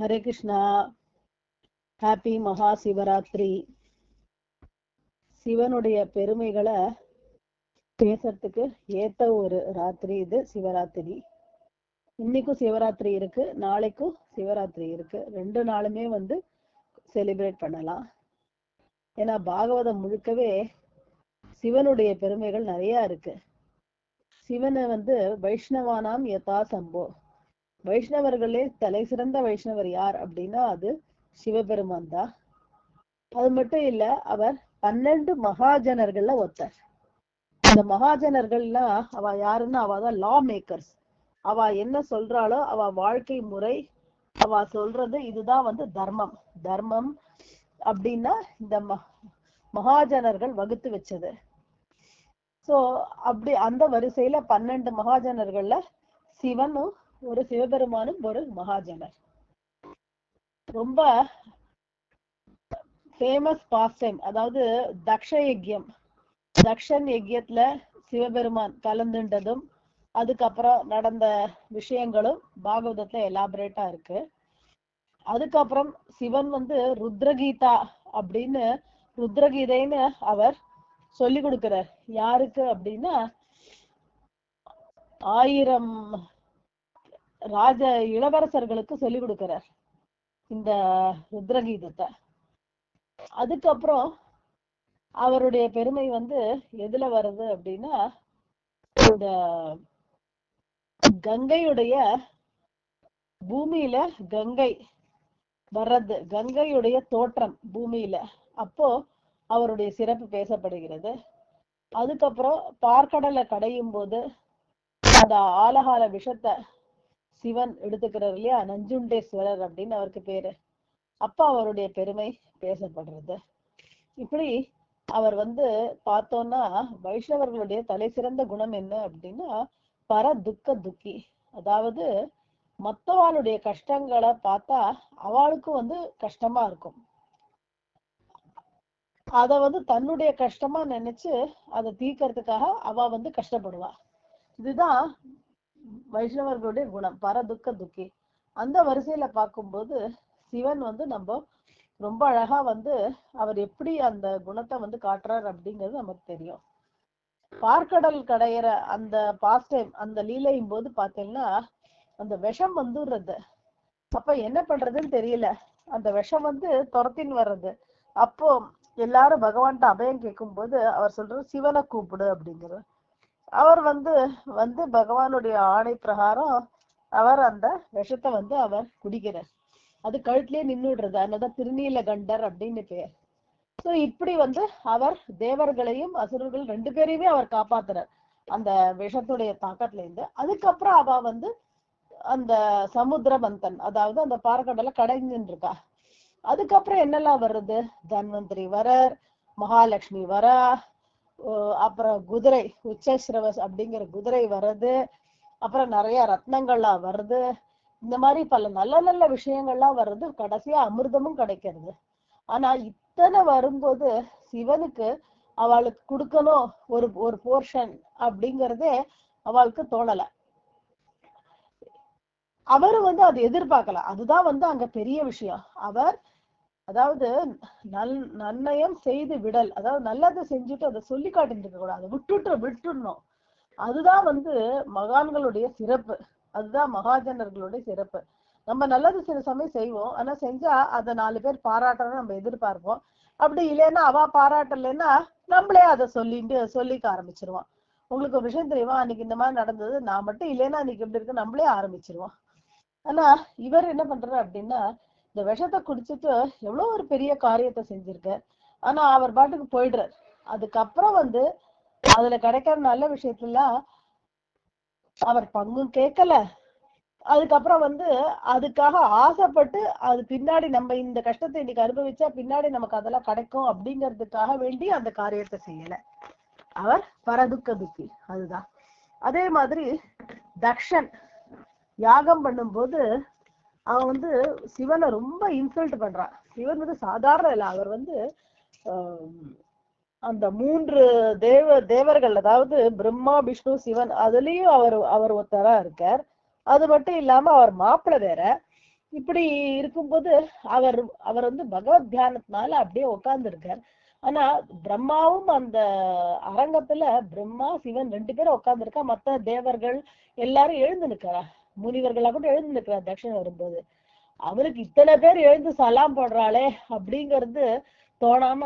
Hare Krishna. Happy மகா சிவராத்திரி சிவனுடைய பெருமைகளை பேசுறதுக்கு ஏத்த ஒரு ராத்திரி இது சிவராத்திரி. இன்னைக்கும் சிவராத்திரி இருக்கு நாளைக்கும் சிவராத்திரி இருக்கு. ரெண்டு நாளுமே வந்து செலிப்ரேட் பண்ணலாம். ஏன்னா பாகவதம் முழுக்கவே சிவனுடைய பெருமைகள் நிறைய இருக்கு. சிவனை வந்து வைஷ்ணவானாம் யதா சம்போ. வைஷ்ணவர்களே தலை சிறந்த வைஷ்ணவர் யார் அப்படின்னா அது சிவபெருமான் தான். அது மட்டும் இல்ல அவர் பன்னெண்டு மகாஜனர்கள்ல ஒருத்தர். அந்த மகாஜனர்கள்னா அவ யாருன்னா அவ தான் லா மேக்கர்ஸ் அவ என்ன சொல்றாளோ அவ வாழ்க்கை முறை அவ சொல்றது இதுதான் வந்து தர்மம். தர்மம் அப்படின்னா இந்த ம- மகாஜனர்கள் வகுத்து வச்சது. சோ அப்படி அந்த வரிசையில பன்னெண்டு மகாஜனர்கள்ல சிவனும் ஒரு சிவபெருமானும் ஒரு மகாஜனர். ரொம்ப ஃபேமஸ் பாஸ்ட் டைம் அதாவது தக்ஷ யஜ்யம் தக்ஷன் யஜ்யத்துல சிவபெருமான் கலந்துண்டதும் அதுக்கப்புறம் நடந்த விஷயங்களும் பாகவதத்துல எலாபரேட்டா இருக்கு. அதுக்கப்புறம் சிவன் வந்து ருத்ரகீதா அப்படின்னு ருத்ரகீதைன்னு அவர் சொல்லி கொடுக்கிறார். யாருக்கு அப்படின்னா ஆயிரம் ராஜ இளவரசர்களுக்கு சொல்லிக் கொடுக்கிறார் இந்த ருத்ரகீதத்தை. அதுக்கப்புறம் அவருடைய பெருமை வந்து எதுல வருது அப்படின்னா இந்த கங்கையுடைய பூமியில கங்கை வர்றது கங்கையுடைய தோற்றம் பூமியில. அப்போ அவருடைய சிறப்பு பேசப்படுகிறது. அதுக்கப்புறம் பார்க்கடலை கடையும் போது அந்த ஆலகால விஷத்தை சிவன் எடுத்துக்கிறார் இல்லையா? நஞ்சுண்டேஸ்வரர் அப்படின்னு அவருக்கு பேரு. அப்ப அவருடைய பெருமை பேசப்படுறது. இப்படி அவர் வந்து பார்த்தோம்னா வைஷ்ணவர்களுடைய தலை சிறந்த குணம் என்ன அப்படின்னா பர துக்க துக்கி. அதாவது மத்தவாளுடைய கஷ்டங்களை பார்த்தா அவளுக்கும் வந்து கஷ்டமா இருக்கும். அத வந்து தன்னுடைய கஷ்டமா நினைச்சு அதை தீர்க்கறதுக்காக அவ வந்து கஷ்டப்படுவா. இதுதான் வைஷ்ணவர்களுடைய குணம் பரதுக்க துக்கி அந்த வரிசையில பார்க்கும்போது சிவன் வந்து நம்ம ரொம்ப அழகா வந்து அவர் எப்படி அந்த குணத்தை வந்து காட்டுறார் அப்படிங்கிறது நமக்கு தெரியும். பார்க்கடல் கடையிற அந்த பாஸ்ட் டைம் அந்த லீலையும் போது பார்த்தீங்கன்னா அந்த விஷம் வந்துடுறது. அப்ப என்ன பண்றதுன்னு தெரியல. அந்த விஷம் வந்து துரத்தின் வர்றது. அப்போ எல்லாரும் பகவான்கிட்ட அபயம் கேட்கும் போது அவர் சொல்றாரு சிவனை கூப்பிடு அப்படிங்கிறார். அவர் வந்து வந்து பகவானுடைய ஆணை பிரகாரம் அவர் அந்த விஷத்தை வந்து அவர் குடிக்கிறார். அது கழுத்திலே நின்னுடுறது. அதனாலதான் திருநீல கண்டர் அப்படின்னு பெயர் சோ இப்படி வந்து அவர் தேவர்களையும் அசுரர்கள் ரெண்டு பேரையுமே அவர் காப்பாத்துறார். அந்த விஷத்துடைய தாக்கத்துல இருந்து அதுக்கப்புறம் அவ வந்து அந்த சமுத்திர மந்தன் அதாவது அந்த பாறக்கடல கடைஞ்சுன்னு இருக்கா அதுக்கப்புறம் என்னெல்லாம் வருது தன்வந்திரி வரர் மகாலட்சுமி வரா அப்புறம் குதிரை உச்சஸ்ரவஸ் அப்படிங்கிற குதிரை வருது அப்புறம் நிறைய ரத்னங்கள்லாம் வருது இந்த மாதிரி பல நல்ல நல்ல விஷயங்கள்லாம் வருது கடைசியா அமிர்தமும் கிடைக்கிறது. ஆனா இத்தனை வரும்போது சிவனுக்கு அவளுக்கு கொடுக்கணும் ஒரு ஒரு போர்ஷன் அப்படிங்கறதே அவளுக்கு தோணல. அவரு வந்து அதை எதிர்பார்க்கல. அதுதான் வந்து அங்க பெரிய விஷயம். அவர் அதாவது நல் நன்னயம் செய்து விடல். அதாவது நல்லதை செஞ்சுட்டு அதை சொல்லி காட்டிட்டு இருக்க கூடாது விட்டுட்டு விட்டுடணும் அதுதான் வந்து மகான்களுடைய சிறப்பு. அதுதான் மகாஜனர்களுடைய சிறப்பு. நம்ம நல்லது சில சமயம் செய்வோம். ஆனா செஞ்சா அதை நாலு பேர் பாராட்டணும் நம்ம எதிர்பார்ப்போம். அப்படி இல்லைன்னா அவ பாராட்டலைன்னா நம்மளே அதை சொல்லிட்டு சொல்லிக்க ஆரம்பிச்சிருவோம். உங்களுக்கு ஒரு விஷயம் தெரியுமா? அன்னைக்கு இந்த மாதிரி நடந்தது. நான் மட்டும் இல்லைன்னா அன்னைக்கு எப்படி இருக்கு. நம்மளே ஆரம்பிச்சிருவோம். ஆனா இவர் என்ன பண்றாரு அப்படின்னா இந்த விஷத்தை குடிச்சிட்டு எவ்வளவு ஒரு பெரிய காரியத்தை செஞ்சிருக்கார் ஆனா அவர் பாட்டுக்கு போயிடுறார். அதுக்கப்புறம் வந்து அதுல கிடைக்கிற நல்ல விஷயத்துலாம் அவர் பங்கும் கேட்கல. அதுக்கப்புறம் வந்து அதுக்காக ஆசைப்பட்டு அது பின்னாடி நம்ம இந்த கஷ்டத்தை இன்னைக்கு அனுபவிச்சா பின்னாடி நமக்கு அதெல்லாம் கிடைக்கும் அப்படிங்கிறதுக்காக வேண்டி அந்த காரியத்தை செய்யல. அவர் பரதுக்க துக்கி. அதுதான். அதே மாதிரி தக்ஷன் யாகம் பண்ணும்போது அவன் வந்து சிவனை ரொம்ப இன்சல்ட் பண்றான் சிவன் வந்து சாதாரண இல்ல. அவர் வந்து அந்த மூன்று தேவ தேவர்கள் அதாவது பிரம்மா விஷ்ணு சிவன் அதுலயும் அவர் அவர் ஒருத்தரா இருக்கார். அது மட்டும் இல்லாம அவர் மாப்பிள்ளை வேற. இப்படி இருக்கும்போது அவர் அவர் வந்து பகவத் தியானத்தினால அப்படியே உட்கார்ந்து இருக்கார் ஆனா பிரம்மாவும் அந்த அரங்கத்துல பிரம்மா சிவன் ரெண்டு பேரும் உட்கார்ந்துருக்கா மத்த தேவர்கள் எல்லாரும் எழுந்து நிக்கிறா முனிவர்களா கூட எழுந்து நிக்கிறா வரும்போது. அவருக்கு இத்தனை பேர் எழுந்து சலாம் போடுறாளே அப்படிங்கிறது தோணாம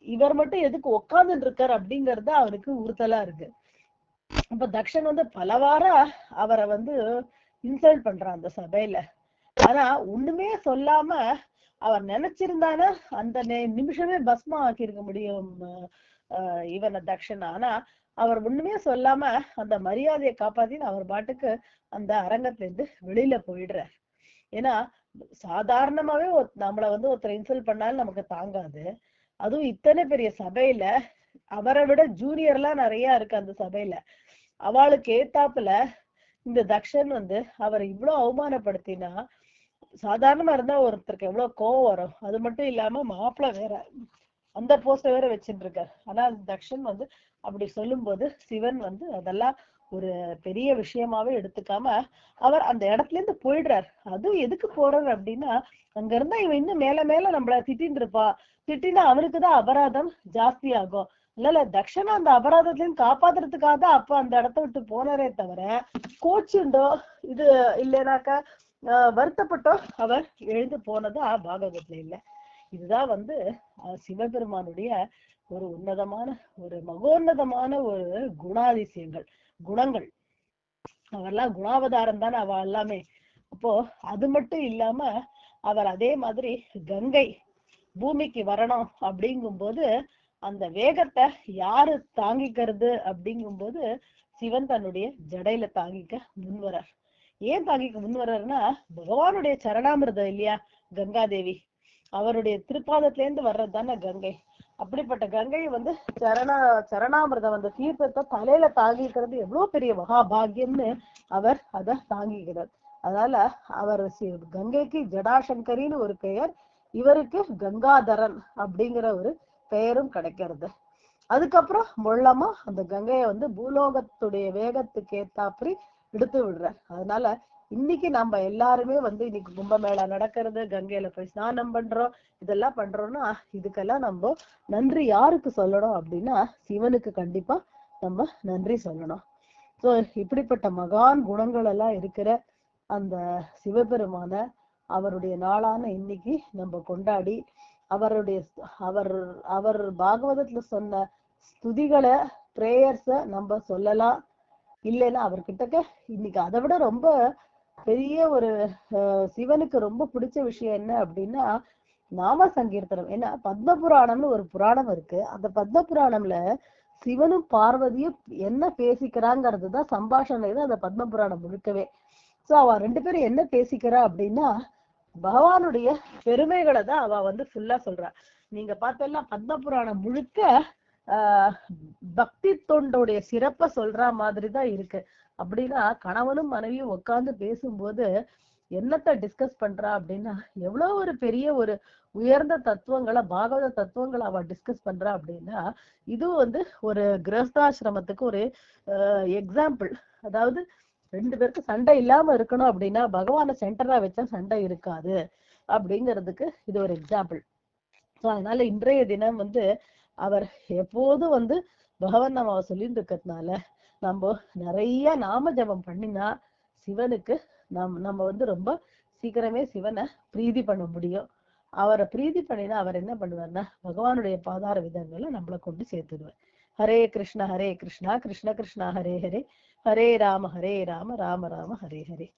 இவர் மட்டும் எதுக்கு உக்காந்துட்டு இருக்கார் அப்படிங்கறது அவருக்கு உறுத்தலா இருக்கு. இப்ப தக்ஷன் வந்து பலவாரா அவரை வந்து இன்சல்ட் பண்றான் அந்த சபையில. ஆனா ஒண்ணுமே சொல்லாம அவர் நினைச்சிருந்தானா அந்த நே- நிமிஷமே பஸ்மா ஆக்கியிருக்க முடியும் ஆஹ் இவனை தக்ஷன் ஆனா அவர் ஒண்ணுமே சொல்லாம அந்த மரியாதையை காப்பாத்தின்னு அவர் பாட்டுக்கு அந்த அரங்கத்துல இருந்து வெளியில போயிடுறார். ஏன்னா சாதாரணமாவே நம்மள வந்து ஒருத்தர் இன்சல்ட் பண்ணாலும் நமக்கு தாங்காது. அதுவும் இத்தனை பெரிய சபையில அவரை விட ஜூனியர்லாம் நிறைய இருக்கு அந்த சபையில. அவளுக்கு ஏத்தாப்புல இந்த தக்ஷன் வந்து அவரை இவ்வளவு அவமானப்படுத்தினா சாதாரணமா இருந்தா ஒருத்தருக்கு எவ்வளவு கோவம் வரும். அது மட்டும் இல்லாம மாப்பிள்ளை வேற அந்த போஸ்ட வேற வச்சுட்டு இருக்காரு ஆனா தக்ஷன் வந்து அப்படி சொல்லும்போது சிவன் வந்து அதெல்லாம் ஒரு பெரிய விஷயமாவே எடுத்துக்காம அவர் அந்த இடத்துல இருந்து போயிடுறார். அதுவும் எதுக்கு போறாரு அப்படின்னா அங்க இருந்தா இவன் இன்னும் மேல மேல நம்மள திட்டின்னு இருப்பா திட்டினா அவனுக்குதான் அபராதம் ஜாஸ்தி ஆகும் இல்ல இல்ல தக்ஷனா அந்த அபராதத்திலையும் இருந்து காப்பாத்துறதுக்காக தான் அப்ப அந்த இடத்த விட்டு போனாரே தவிர கோச்சுண்டோ இது இல்லைனாக்கா ஆஹ் வருத்தப்பட்டோ அவர் எழுந்து போனது பாகவதத்துல இல்ல. இதுதான் வந்து சிவபெருமானுடைய ஒரு உன்னதமான ஒரு மகோன்னதமான ஒரு குணாதிசயங்கள் குணங்கள். அவெல்லாம் குணாவதாரம் தானே அவ எல்லாமே. அப்போ அது மட்டும் இல்லாம அவர் அதே மாதிரி கங்கை பூமிக்கு வரணும் அப்படிங்கும்போது அந்த வேகத்தை யாரு தாங்கிக்கிறது அப்படிங்கும்போது சிவன் தன்னுடைய ஜடையில தாங்கிக்க முன்வரார். ஏன் தாங்கிக்க முன்வராருன்னா பகவானுடைய சரணாமிரதம் இல்லையா கங்காதேவி? அவருடைய திருப்பாதத்திலேருந்து வர்றது தானே கங்கை. அப்படிப்பட்ட கங்கை வந்து சரணா சரணாமிரதம் அந்த தீர்த்தத்தை தலையில தாங்கிக்கிறது எவ்வளவு பெரிய மகாபாகியம்னு அவர் அத தாங்கிக்கிறார் அதனால அவர் கங்கைக்கு ஜடாசங்கரின்னு ஒரு பெயர் இவருக்கு கங்காதரன் அப்படிங்கிற ஒரு பெயரும் கிடைக்கிறது. அதுக்கப்புறம் மொள்ளமா அந்த கங்கையை வந்து பூலோகத்துடைய வேகத்துக்கு ஏத்தாப்படி எடுத்து விடுறார். அதனால இன்னைக்கு நம்ம எல்லாருமே வந்து இன்னைக்கு கும்பமேளா நடக்கிறது கங்கையில போய் ஸ்நானம் பண்றோம் இதெல்லாம் பண்றோம்னா இதுக்கெல்லாம் நம்ம நன்றி யாருக்கு சொல்லணும் அப்படின்னா சிவனுக்கு கண்டிப்பா நம்ம நன்றி சொல்லணும். சோ இப்படிப்பட்ட மகான் குணங்கள் எல்லாம் இருக்கிற அந்த சிவபெருமான அவருடைய நாளான இன்னைக்கு நம்ம கொண்டாடி அவருடைய அவர் அவர் பாகவதத்துல சொன்ன ஸ்துதிகளை பிரேயர்ஸ நம்ம சொல்லலாம். இல்லைன்னா அவர்கிட்டக்க இன்னைக்கு அதை விட ரொம்ப பெரிய ஒரு அஹ், சிவனுக்கு ரொம்ப பிடிச்ச விஷயம் என்ன அப்படின்னா நாம சங்கீர்த்தனம். ஏன்னா பத்ம புராணம்னு ஒரு புராணம் இருக்கு. அந்த பத்ம புராணம்ல சிவனும் பார்வதியும் என்ன பேசிக்கிறாங்கிறது தான் சம்பாஷணை தான் அந்த பத்ம புராணம் முழுக்கவே. சோ அவ ரெண்டு பேரும் என்ன பேசிக்கிறா அப்படின்னா பகவானுடைய பெருமைகளை தான் அவ வந்து ஃபுல்லா சொல்றா. நீங்க பார்த்தெல்லாம் பத்ம புராணம் முழுக்க பக்தி தொண்டோடைய சிறப்ப சொல்ற மாதிரி தான் இருக்கு. அப்படின்னா கணவனும் மனைவியும் உட்கார்ந்து பேசும்போது என்னத்த டிஸ்கஸ் பண்றா அப்படின்னா எவ்வளவு ஒரு பெரிய ஒரு உயர்ந்த தத்துவங்களை பாகவத தத்துவங்களை அவ டிஸ்கஸ் பண்றா அப்படின்னா இது வந்து ஒரு கிரகஸ்தாசிரமத்துக்கு ஒரு எக்ஸாம்பிள் அதாவது ரெண்டு பேருக்கு சண்டை இல்லாம இருக்கணும் அப்படின்னா பகவான சென்டரா வச்சா சண்டை இருக்காது. அப்படிங்கிறதுக்கு இது ஒரு எக்ஸாம்பிள் ஸோ அதனால இன்றைய தினம் வந்து அவர் எப்போதும் வந்து பகவான் நம்ம சொல்லிட்டு இருக்கிறதுனால நம்ம நிறைய நாம ஜபம் பண்ணினா சிவனுக்கு நம் நம்ம வந்து ரொம்ப சீக்கிரமே சிவனை பிரீதி பண்ண முடியும். அவரை பிரீதி பண்ணினா அவர் என்ன பண்ணுவார்னா பகவானுடைய பாதார விதங்களை நம்மளை கொண்டு சேர்த்துடுவார். ஹரே கிருஷ்ணா ஹரே கிருஷ்ணா கிருஷ்ண கிருஷ்ணா ஹரே ஹரே. ஹரே ராம ஹரே ராம ராம ராம ஹரே ஹரே.